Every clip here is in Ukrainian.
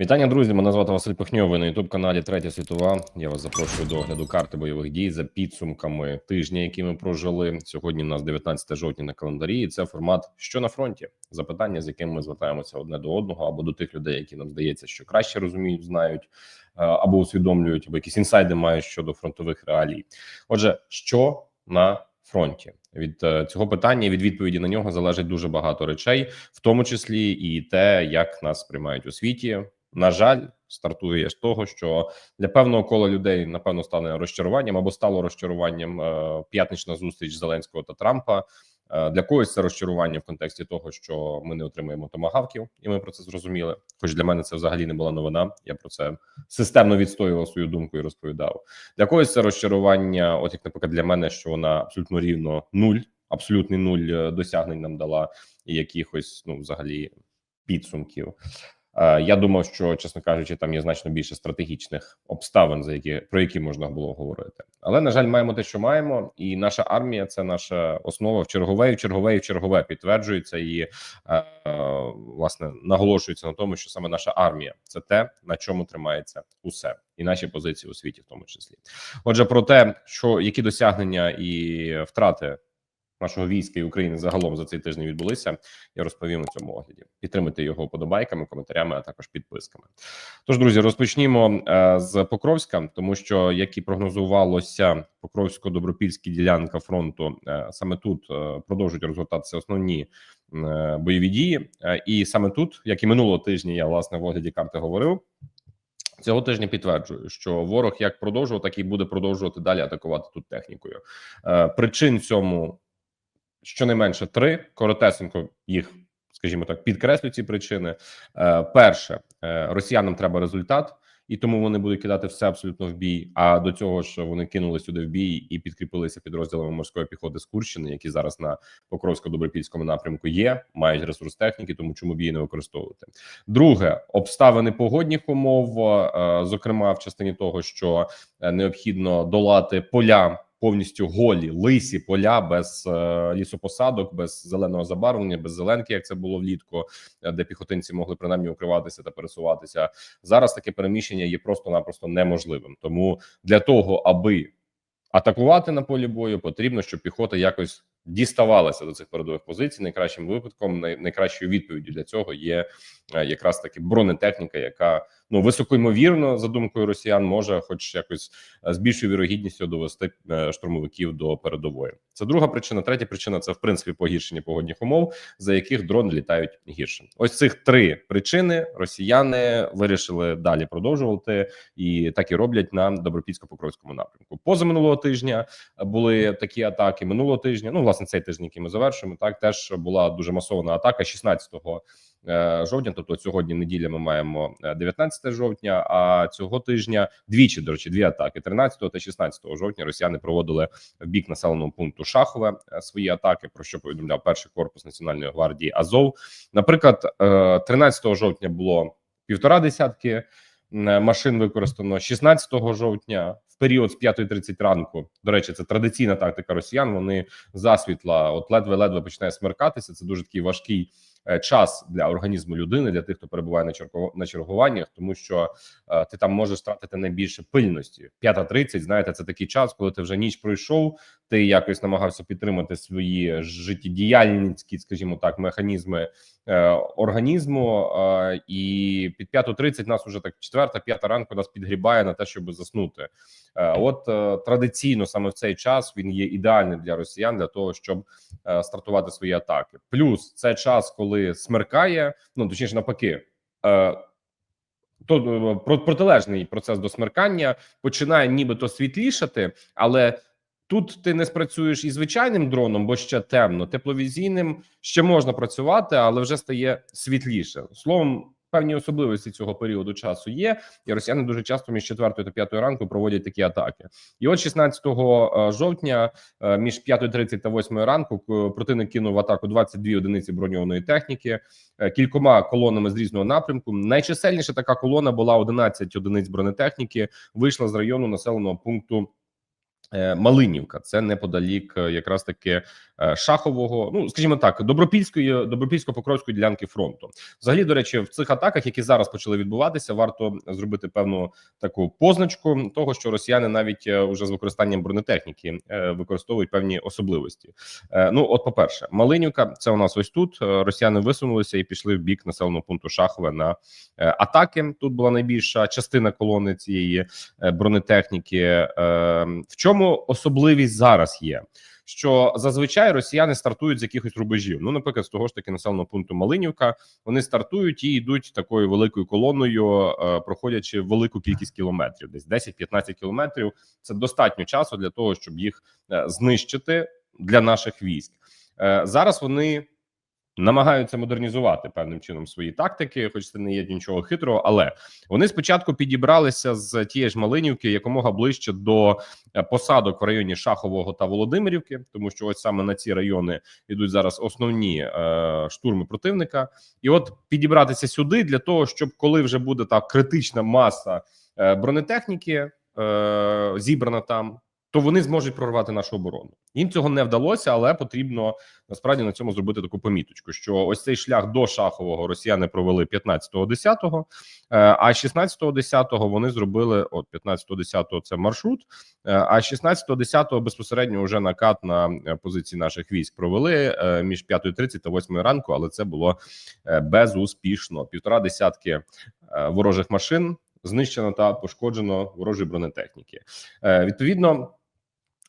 Вітання, друзі! Мене звати Василь Пихньов. Ви на youtube каналі Третя світова. Я вас запрошую до огляду карти бойових дій за підсумками тижня, які ми прожили. Сьогодні у нас 19 жовтня на календарі. і Це формат що на фронті. Запитання, з яким ми звертаємося одне до одного, або до тих людей, які нам здається, що краще розуміють, знають е, або усвідомлюють, або якісь інсайди мають щодо фронтових реалій. Отже, що на фронті від е, цього питання від відповіді на нього залежить дуже багато речей, в тому числі і те, як нас сприймають у світі. На жаль, стартує з того, що для певного кола людей напевно стане розчаруванням або стало розчаруванням е, п'ятнична зустріч Зеленського та Трампа. Е, для когось це розчарування в контексті того, що ми не отримаємо томагавків, і ми про це зрозуміли. Хоч для мене це взагалі не була новина. Я про це системно відстоював свою думку і розповідав. Для когось це розчарування, от як наприклад, для мене, що вона абсолютно рівно нуль, абсолютний нуль е, досягнень нам дала і якихось ну взагалі підсумків. Е, Я думав, що чесно кажучи, там є значно більше стратегічних обставин, за які про які можна було говорити. Але на жаль, маємо те, що маємо, і наша армія це наша основа в чергове, в чергове, і в чергове підтверджується і е, власне наголошується на тому, що саме наша армія це те, на чому тримається усе, і наші позиції у світі, в тому числі. Отже, про те, що які досягнення і втрати нашого війська і України загалом за цей тиждень відбулися. Я розповім у цьому огляді. Підтримуйте його подобайками, коментарями, а також підписками. Тож, друзі, розпочнімо е, з Покровська, тому що як і прогнозувалося, Покровсько-Добропільські ділянка фронту е, саме тут е, продовжують розгортатися основні бойові дії, і саме тут, як і минулого тижня, я власне в огляді карти говорив. Цього тижня підтверджую, що ворог як продовжував, так і буде продовжувати далі атакувати тут технікою. Причин цьому щонайменше три коротесенько їх, скажімо так, підкреслю ці причини. Е, перше, е, росіянам треба результат. І тому вони будуть кидати все абсолютно в бій. А до цього ж вони кинули сюди в бій і підкріпилися підрозділами морської піхоти з Курщини, які зараз на Покровсько-Добропільському напрямку є, мають ресурс техніки, тому чому бій не використовувати. Друге, обставини погодних умов, е, зокрема в частині того, що необхідно долати поля повністю голі лисі поля без е, лісопосадок, без зеленого забарвлення, без зеленки, як це було влітку, е, де піхотинці могли принаймні укриватися та пересуватися. Зараз таке переміщення є просто-напросто неможливим. Тому для того, аби атакувати на полі бою, потрібно, щоб піхота якось діставалася до цих передових позицій. Найкращим випадком, най, найкращою відповіддю для цього є е, якраз таки бронетехніка, яка ну високоймовірно, за думкою росіян, може, хоч якось е, з більшою вірогідністю довести е, штурмовиків до передової. Це друга причина. Третя причина це в принципі погіршення погодних умов, за яких дрони літають гірше. Ось цих три причини росіяни вирішили далі продовжувати і так і роблять на добропільсько-покровському напрямку. Поза минулого тижня були такі атаки. Минулого тижня, ну власне цей тиждень, який ми завершуємо, так теж була дуже масована атака 16 Е, жовтня. Тобто сьогодні неділя ми маємо 19 е, жовтня. А цього тижня двічі до речі, дві атаки: 13 та 16 жовтня. Росіяни проводили в бік населеного пункту Шахове е, свої атаки. Про що повідомляв перший корпус національної гвардії Азов. Наприклад, 13 жовтня було півтора десятки. Машин використано 16 жовтня в період з 5.30 ранку. До речі, це традиційна тактика росіян. Вони засвітла, от ледве-ледве починає смеркатися. Це дуже такий важкий Е, час для організму людини, для тих, хто перебуває на на чергуваннях, тому що е, ти там можеш втратити найбільше пильності. 5.30, знаєте, це такий час, коли ти вже ніч пройшов. Ти якось намагався підтримати свої життєдіяльницькі, скажімо так, механізми е, організму. Е, і під 5.30 нас уже так четверта, п'ята ранку нас підгрібає на те, щоб заснути. Е, от е, традиційно саме в цей час він є ідеальним для росіян для того, щоб е, стартувати свої атаки. Плюс це час, коли смеркає, ну точніше навпаки. Е, то протилежний процес до смеркання починає нібито світлішати, але Тут ти не спрацюєш і звичайним дроном, бо ще темно. Тепловізійним ще можна працювати, але вже стає світліше. Словом, певні особливості цього періоду часу є. І росіяни дуже часто між 4 та 5 ранку проводять такі атаки. І от 16 е, жовтня, е, між 5.30 та 8 ранку, противник кинув в атаку 22 одиниці броньованої техніки, е, кількома колонами з різного напрямку. Найчисельніша така колона була 11 одиниць бронетехніки. Вийшла з району населеного пункту. Е, Малинівка, це неподалік, е, якраз таки е, шахового, ну скажімо так, добропільської добропільсько-покровської ділянки фронту. Взагалі, до речі, в цих атаках, які зараз почали відбуватися, варто зробити певну таку позначку того, що росіяни навіть уже з використанням бронетехніки використовують певні особливості. Ну, от, по перше, Малинівка, це у нас ось тут. Росіяни висунулися і пішли в бік населеного пункту Шахове на атаки. Тут була найбільша частина колони цієї бронетехніки. В чому особливість зараз є? Що зазвичай росіяни стартують з якихось рубежів. Ну, наприклад, з того ж таки населеного пункту Малинівка, вони стартують і йдуть такою великою колоною, е, проходячи велику кількість кілометрів, десь 10-15 кілометрів. Це достатньо часу для того, щоб їх е, знищити для наших військ. Е, Зараз вони намагаються модернізувати певним чином свої тактики, хоч це не є нічого хитрого, але вони спочатку підібралися з тієї ж Малинівки якомога ближче до е, посадок в районі Шахового та Володимирівки, тому що ось саме на ці райони йдуть зараз основні е, штурми противника, і от підібратися сюди для того, щоб коли вже буде та критична маса е, бронетехніки е, зібрана там. То вони зможуть прорвати нашу оборону. Їм цього не вдалося, але потрібно насправді на цьому зробити таку поміточку. Що ось цей шлях до шахового росіяни провели 15.10, е, а 16.10 вони зробили от 15.10 це маршрут. е, А 16.10 безпосередньо вже накат на е, позиції наших військ провели між 5.30 та 8 ранку, але це було безуспішно. Півтора десятки ворожих машин знищено та пошкоджено ворожої бронетехніки. Відповідно.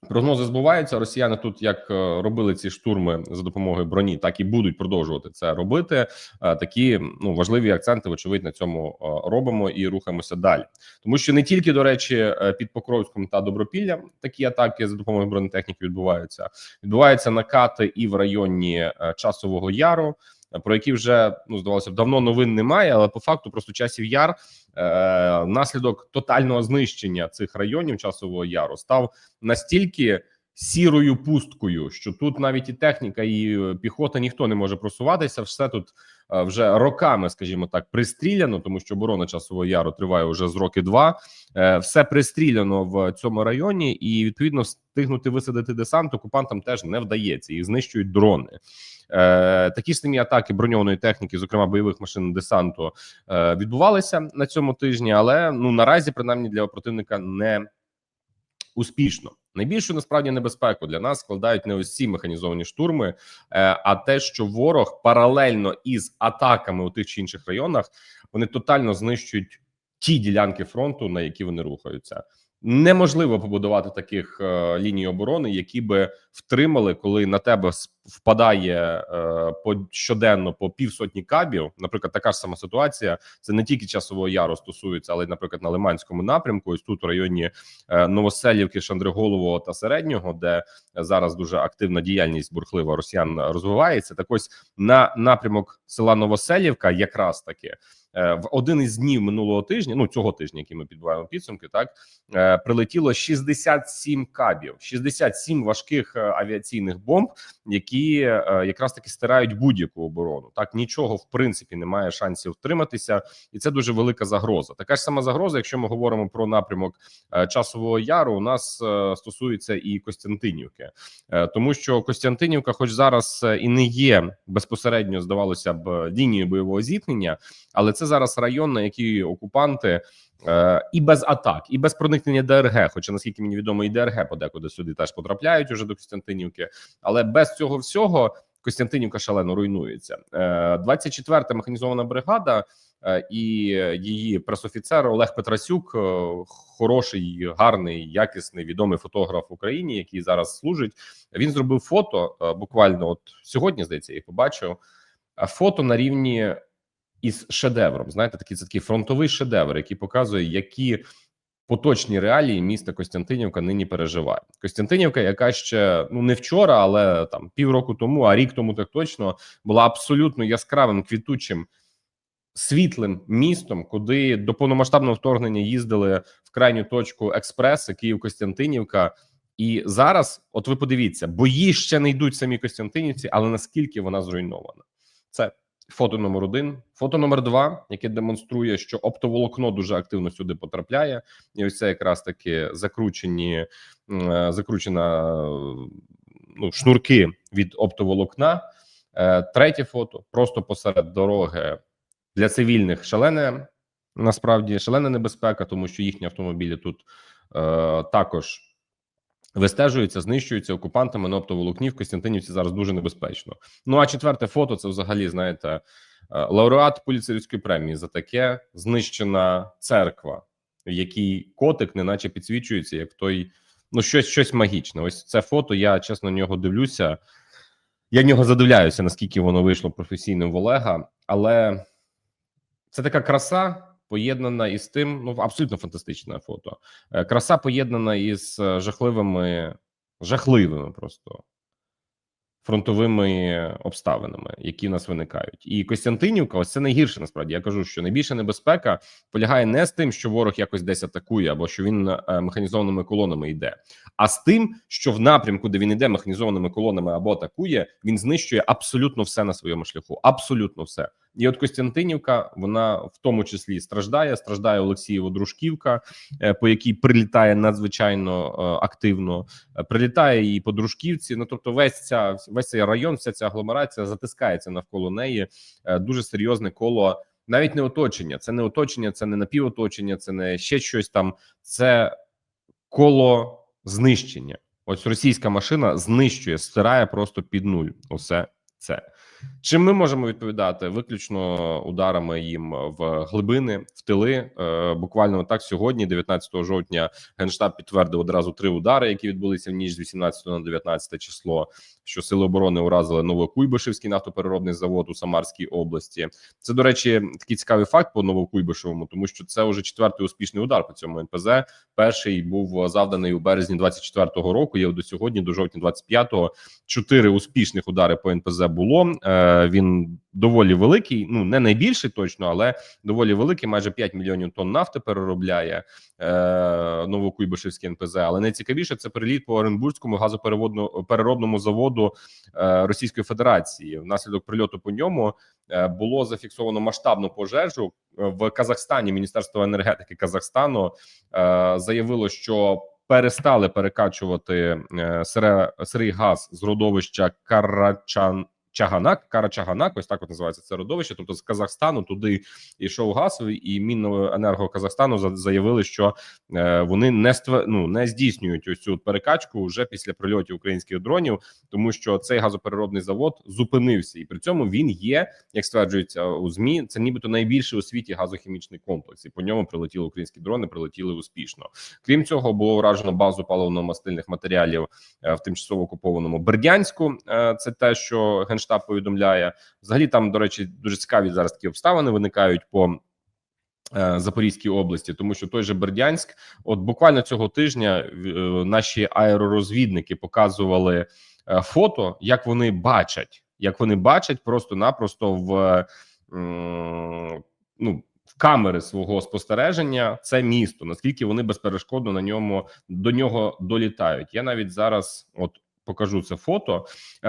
Прогнози збуваються. Росіяни тут як е, робили ці штурми за допомогою броні, так і будуть продовжувати це робити. Е, Такі ну важливі акценти, вочевидь, на цьому е, робимо і рухаємося далі. Тому що не тільки до речі, під Покровськом та Добропіллям такі атаки за допомогою бронетехніки відбуваються. Відбуваються накати і в районі часового яру. Про які вже ну здавалося б давно новин немає, але по факту просто часів яр е, внаслідок тотального знищення цих районів часового яру став настільки сірою пусткою, що тут навіть і техніка, і е, піхота ніхто не може просуватися. Все тут е, вже роками, скажімо так, пристріляно, тому що оборона часового яру триває вже з роки два. Е, Все пристріляно в цьому районі, і відповідно встигнути висадити десант окупантам теж не вдається. Їх знищують дрони. Е, Такі самі атаки броньованої техніки, зокрема бойових машин десанту, е, відбувалися на цьому тижні, але ну наразі, принаймні, для противника не успішно. Найбільшу насправді небезпеку для нас складають не ось ці механізовані штурми, е, а те, що ворог паралельно із атаками у тих чи інших районах вони тотально знищують ті ділянки фронту, на які вони рухаються. Неможливо побудувати таких е, ліній оборони, які би втримали, коли на тебе впадає е, по щоденно по півсотні кабів. Наприклад, така ж сама ситуація. Це не тільки часового яру стосується, але наприклад, на Лиманському напрямку. Ось тут у районі е, Новоселівки, Шандриголового та середнього, де зараз дуже активна діяльність бурхлива росіян розвивається. Так ось на напрямок села Новоселівка, якраз таки. Е, В один із днів минулого тижня, ну цього тижня, який ми підбиваємо підсумки, так е, прилетіло 67 кабів, 67 важких е, авіаційних бомб, які якраз таки стирають будь-яку оборону. Так нічого в принципі немає шансів втриматися, і це дуже велика загроза. Така ж сама загроза, якщо ми говоримо про напрямок часового яру, у нас стосується і Костянтинівки, тому що Костянтинівка, хоч зараз і не є безпосередньо, здавалося б, лінією бойового зіткнення, але це зараз район, на який окупанти. Е, і без атак, і без проникнення ДРГ. Хоча наскільки мені відомо, і ДРГ подекуди сюди теж потрапляють уже до Костянтинівки, але без цього всього Костянтинівка шалено руйнується. Е, 24-та механізована бригада е, і її пресофіцер Олег Петрасюк, е, хороший, гарний, якісний, відомий фотограф в Україні, який зараз служить. Він зробив фото е, буквально. От сьогодні здається, я побачив. е, Фото на рівні із шедевром. Знаєте, такий це такий фронтовий шедевр, який показує, які поточні реалії міста Костянтинівка нині переживає. Костянтинівка, яка ще ну не вчора, але там півроку тому, а рік тому так точно була абсолютно яскравим квітучим. Світлим містом, куди до повномасштабного вторгнення їздили в крайню точку експреси Київ Костянтинівка, і зараз, от ви подивіться, бої ще не йдуть в самій Костянтинівці, але наскільки вона зруйнована, це Фото номер один, фото номер два, яке демонструє, що оптоволокно дуже активно сюди потрапляє, і ось це якраз таки закручені, е, закручена ну, шнурки від оптоволокна. Е, Третє фото просто посеред дороги для цивільних шалене насправді шалена небезпека, тому що їхні автомобілі тут е, також вистежуються, знищуються окупантами на оптоволокні в Костянтинівці зараз дуже небезпечно. Ну а четверте фото це взагалі знаєте е, лауреат поліцейської премії за таке знищена церква, в якій котик, неначе підсвічується, як той ну щось щось магічне. Ось це фото. Я чесно на нього дивлюся. Я в нього задивляюся, наскільки воно вийшло професійним в Олега, але це така краса. Поєднана із тим, ну абсолютно фантастичне фото. Е, Краса поєднана із е, жахливими, жахливими просто фронтовими обставинами, які в нас виникають. І Костянтинівка, ось це найгірше. Насправді я кажу, що найбільша небезпека полягає не з тим, що ворог якось десь атакує, або що він е, механізованими колонами йде, а з тим, що в напрямку, де він йде механізованими колонами або атакує, він знищує абсолютно все на своєму шляху. Абсолютно все. І от Костянтинівка, вона в тому числі страждає. Страждає Олексієво Дружківка, е, по якій прилітає надзвичайно е, активно. Е, Прилітає і по Дружківці. Ну тобто, весь ця весь цей район, вся ця агломерація затискається навколо неї. Дуже серйозне коло. Навіть не оточення, це не оточення, це не напівоточення, це не ще щось там. Це коло знищення. Ось російська машина знищує, стирає просто під нуль. Усе це. Чим ми можемо відповідати? Виключно ударами їм в глибини, в тили. Е, буквально так сьогодні, 19 жовтня, генштаб підтвердив одразу три удари, які відбулися в ніч з 18 на 19 число. Що сили оборони уразили Новокуйбишевський нафтопереробний завод у Самарській області. Це до речі, такий цікавий факт по Новокуйбишевому, тому що це вже четвертий успішний удар по цьому НПЗ. Перший був завданий у березні 24-го року. Є до сьогодні, до жовтня 25-го, чотири успішних удари по НПЗ було. Е, Він доволі великий, ну не найбільший точно, але доволі великий. Майже 5 мільйонів тонн нафти переробляє е, Новокуйбишевський НПЗ. Але найцікавіше це приліт по Оренбурзькому газопереробному заводу е, Російської Федерації. Внаслідок прильоту по ньому е, було зафіксовано масштабну пожежу в Казахстані. Міністерство енергетики Казахстану е, заявило, що перестали перекачувати е, сирий газ з родовища Карачан. Чаганак, Карачаганак, ось так от називається це родовище. Тобто з Казахстану туди йшов газ, і Міненерго Казахстану за- заявили, що е, вони не стве, ну, не здійснюють ось цю перекачку вже після прильотів українських дронів, тому що цей газопереробний завод зупинився, і при цьому він є, як стверджується у змі. Це нібито найбільший у світі газохімічний комплекс, і по ньому прилетіли українські дрони, прилетіли успішно. Крім цього, було вражено базу паливно-мастильних матеріалів е, в тимчасово окупованому Бердянську. Е, Це те, що генштаб повідомляє. Взагалі, там до речі, дуже цікаві зараз такі обставини виникають по. е, Запорізькій області, тому що той же Бердянськ, от буквально цього тижня е, наші аеророзвідники показували е, фото, як вони бачать, як вони бачать просто-напросто в ну в камери свого спостереження це місто. Наскільки вони безперешкодно на ньому до нього долітають? Я навіть зараз от покажу це фото.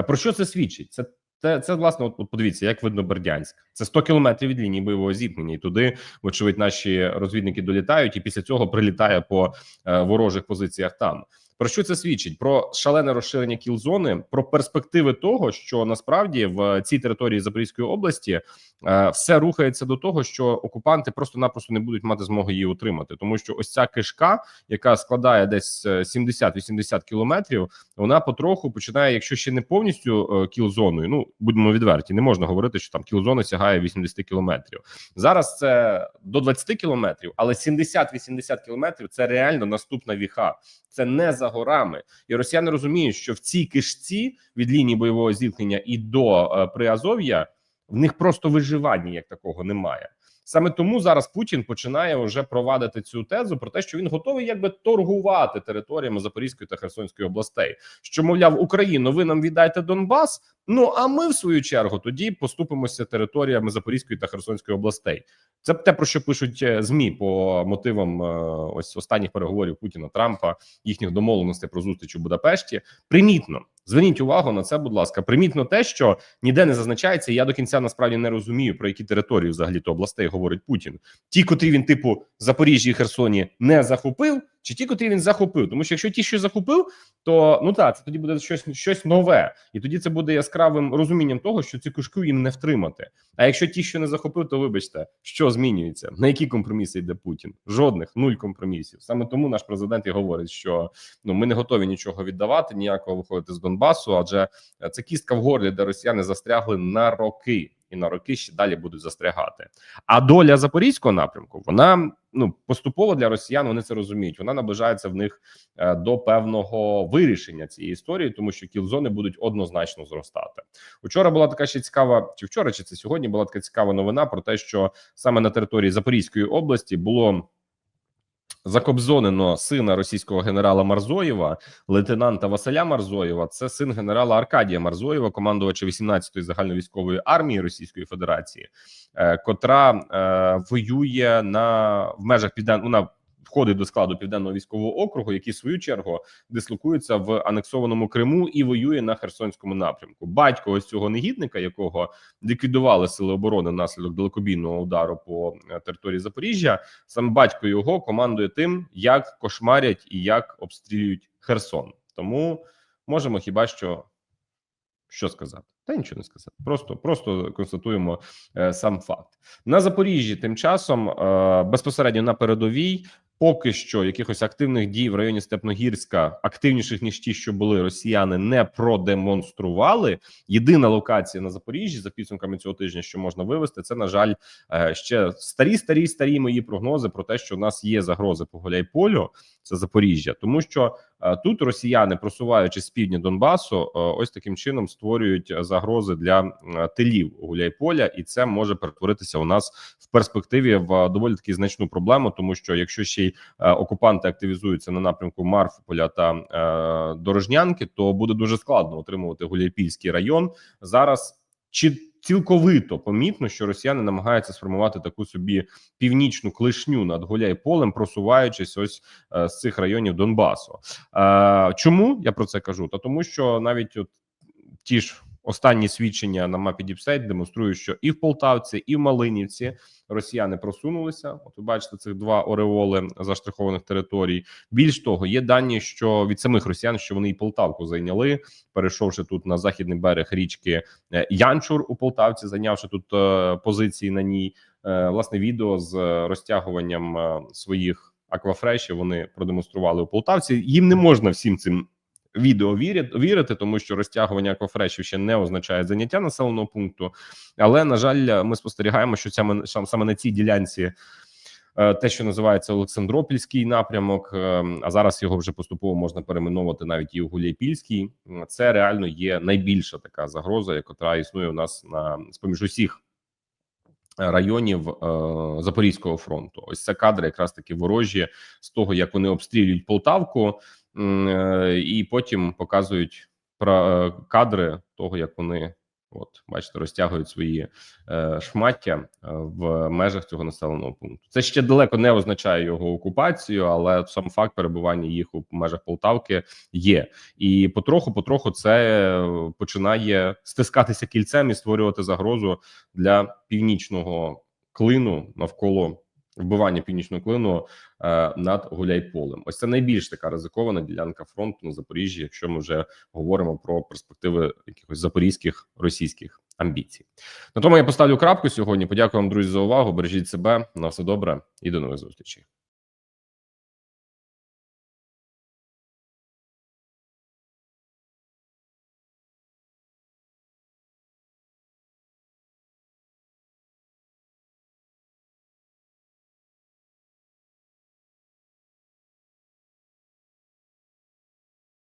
Про що це свідчить? Це це, це власне, от, подивіться, як видно Бердянськ. Це 100 кілометрів від лінії бойового зіткнення. І туди, вочевидь, наші розвідники долітають, і після цього прилітає по е, ворожих позиціях там. Про що це свідчить? Про шалене розширення кілзони, про перспективи того, що насправді в цій території Запорізької області е, все рухається до того, що окупанти просто-напросто не будуть мати змоги її утримати, тому що ось ця кишка, яка складає десь е, 70-80 кілометрів, вона потроху починає, якщо ще не повністю е, кілзоною. Ну будемо відверті, не можна говорити, що там кілзона сягає 80 кілометрів. Зараз це до 20 кілометрів, але 70-80 кілометрів це реально наступна віха. Це не за горами, і росіяни розуміють, що в цій кишці від лінії бойового зіткнення і до е, Приазов'я в них просто виживання як такого немає. Саме тому зараз Путін починає вже провадити цю тезу про те, що він готовий якби торгувати територіями Запорізької та Херсонської областей. Що мовляв, Україну, ви нам віддайте Донбас, Ну а ми, в свою чергу, тоді поступимося територіями Запорізької та Херсонської областей. Це те, про що пишуть е, змі по мотивам е, ось останніх переговорів Путіна Трампа, їхніх домовленостей про зустріч у Будапешті. Примітно зверніть увагу на це, будь ласка. Примітно те, що ніде не зазначається. Я до кінця насправді не розумію про які території взагалі то областей говорить Путін. Ті, котрі він, типу, Запоріжжі і Херсоні не захопив, чи ті, котрі він захопив. Тому що якщо ті, що захопив, то ну так, це тоді буде щось щось нове, і тоді це буде яскравим розумінням того, що ці кушки їм не втримати. А якщо ті, що не захопив, то вибачте, що змінюється? На які компроміси йде Путін? Жодних нуль компромісів. Саме тому наш президент і говорить, що ну ми не готові нічого віддавати, ніякого виходити з Донбасу, адже це кістка в горлі, де росіяни застрягли на роки. І на роки ще далі будуть застрягати. А доля запорізького напрямку вона ну поступово для росіян вони це розуміють. Вона наближається в них е, до певного вирішення цієї історії, тому що кілзони будуть однозначно зростати. Учора була така ще цікава, чи вчора, чи це сьогодні була така цікава новина про те, що саме на території Запорізької області було. Закобзонено сина російського генерала Марзоєва, лейтенанта Василя Марзоєва. Це син генерала Аркадія Марзоєва, командувача 18-ї загальновійськової армії Російської Федерації, е, котра е, воює на в межах півден... Вона входить до складу південного військового округу, який в свою чергу дислокується в анексованому Криму і воює на Херсонському напрямку. Батько ось цього негідника, якого ліквідували сили оборони внаслідок далекобійного удару по е, території Запоріжжя. Саме батько його командує тим, як кошмарять і як обстрілюють Херсон. Тому можемо хіба що що сказати. Та нічого не сказати, просто просто констатуємо е, сам факт на Запоріжжі. Тим часом е, безпосередньо на передовій Поки що якихось активних дій в районі Степногірська, активніших ніж ті, що були росіяни, не продемонстрували. Єдина локація на Запоріжжі за підсумками цього тижня, що можна вивести, це на жаль е, ще старі, старі, старі мої прогнози про те, що в нас є загрози по Гуляйполю, це Запоріжжя, тому що е, тут росіяни, просуваючи з півдня Донбасу, е, ось таким чином створюють загрози для тилів Гуляйполя, і це може перетворитися у нас в перспективі в доволі таки значну проблему, тому що якщо ще й окупанти активізуються на напрямку Марфополя та Дорожнянки, то буде дуже складно отримувати Гуляйпільський район зараз. Чи цілковито помітно, що росіяни намагаються сформувати таку собі північну клишню над Гуляйполем, просуваючись ось е, з цих районів Донбасу? Е, чому я про це кажу? Та тому, що навіть от ті ж Останні свідчення на мапі Діпсейт демонструють, що і в Полтавці, і в Малинівці росіяни просунулися. От ви бачите цих два ореоли заштрихованих територій. Більш того, є дані, що від самих росіян, що вони і Полтавку зайняли, перейшовши тут на західний берег річки е, Янчур у Полтавці, зайнявши тут е, позиції на ній. Е, власне відео з розтягуванням своїх аквафрешів вони продемонстрували у Полтавці. Їм не можна всім цим відео вірити, тому що розтягування аквафрешів ще не означає заняття населеного пункту. Але на жаль, ми спостерігаємо, що ця саме на цій ділянці. Е, те, що називається Олександропільський напрямок, е, а зараз його вже поступово можна перейменовувати навіть і у Гуляйпільський. Це реально є найбільша така загроза, яка існує у нас на з поміж усіх районів е, Запорізького фронту. Ось це кадри, якраз таки ворожі з того, як вони обстрілюють Полтавку. Е, і потім показують про кадри того, як вони от бачите, розтягують свої е, шмаття е, в межах цього населеного пункту. Це ще далеко не означає його окупацію, але сам факт перебування їх у межах Полтавки є, і потроху, потроху, це починає стискатися кільцем і створювати загрозу для північного клину навколо вбивання північного клину е, над Гуляйполем. Ось це найбільш така ризикована ділянка фронту на Запоріжжі, якщо ми вже говоримо про перспективи якихось запорізьких російських амбіцій. На тому я поставлю крапку сьогодні. Подякую вам, друзі, за увагу. Бережіть себе на все добре і до нових зустрічей.